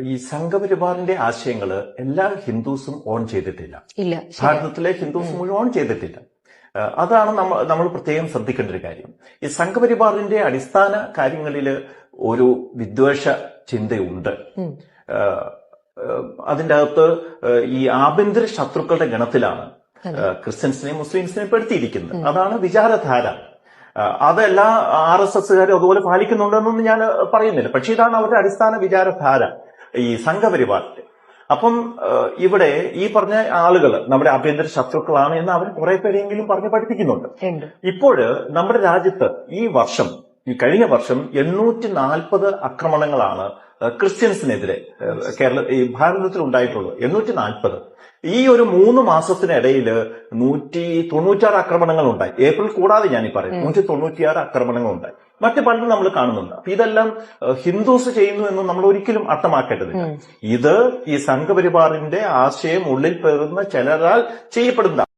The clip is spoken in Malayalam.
ഈ സംഘപരിവാറിന്റെ ആശയങ്ങൾ എല്ലാ ഹിന്ദുസും ഓൺ ചെയ്തിട്ടില്ല. ഭാരതത്തിലെ ഹിന്ദുസ് മുഴുവൻ ഓൺ ചെയ്തിട്ടില്ല അതാണ് നമ്മൾ നമ്മൾ പ്രത്യേകം ശ്രദ്ധിക്കേണ്ട ഒരു കാര്യം. ഈ സംഘപരിവാറിന്റെ അടിസ്ഥാന കാര്യങ്ങളിൽ ഒരു വിദ്വേഷ ചിന്തയുണ്ട്. അതിന്റെ അകത്ത് ഈ ആഭ്യന്തര ശത്രുക്കളുടെ ഗണത്തിലാണ് ക്രിസ്ത്യൻസിനെയും മുസ്ലിംസിനെയും പെടുത്തിയിരിക്കുന്നത്. അതാണ് വിചാരധാര. അതെല്ലാ ആർ എസ് എസ്സുകാരും അതുപോലെ പാലിക്കുന്നുണ്ടെന്നൊന്നും ഞാൻ പറയുന്നില്ല. പക്ഷേ ഇതാണ് അവരുടെ അടിസ്ഥാന വിചാരധാര ഈ സംഘപരിവാറിന്റെ. അപ്പം ഇവിടെ ഈ പറഞ്ഞ ആളുകൾ നമ്മുടെ ആഭ്യന്തര ശത്രുക്കളാണ് എന്ന് അവർ കുറെ പേരെങ്കിലും പറഞ്ഞ് പഠിപ്പിക്കുന്നുണ്ട്. ഇപ്പോഴ് നമ്മുടെ രാജ്യത്ത് ഈ വർഷം ഈ കഴിഞ്ഞ വർഷം എണ്ണൂറ്റി നാൽപ്പത് ആക്രമണങ്ങളാണ് ക്രിസ്ത്യൻസിനെതിരെ കേരള ഈ ഭാരതത്തിൽ ഉണ്ടായിട്ടുള്ളത്. എണ്ണൂറ്റി നാൽപ്പത് ഈ ഒരു മൂന്ന് മാസത്തിനിടയിൽ നൂറ്റി തൊണ്ണൂറ്റാറ് ആക്രമണങ്ങൾ ഉണ്ടായി. ഏപ്രിൽ കൂടാതെ ഞാൻ ഈ പറയും നൂറ്റി തൊണ്ണൂറ്റിയാറ് ആക്രമണങ്ങൾ ഉണ്ടായി. മറ്റു പലതും നമ്മൾ കാണുന്നുണ്ട്. അപ്പൊ ഇതെല്ലാം ഹിന്ദുസ് ചെയ്യുന്നു എന്ന് നമ്മൾ ഒരിക്കലും അർത്ഥമാക്കേണ്ടതില്ല. ഇത് ഈ സംഘപരിവാറിന്റെ ആശയം ഉള്ളിൽ പേറുന്ന ചിലരാൽ ചെയ്യപ്പെടുന്ന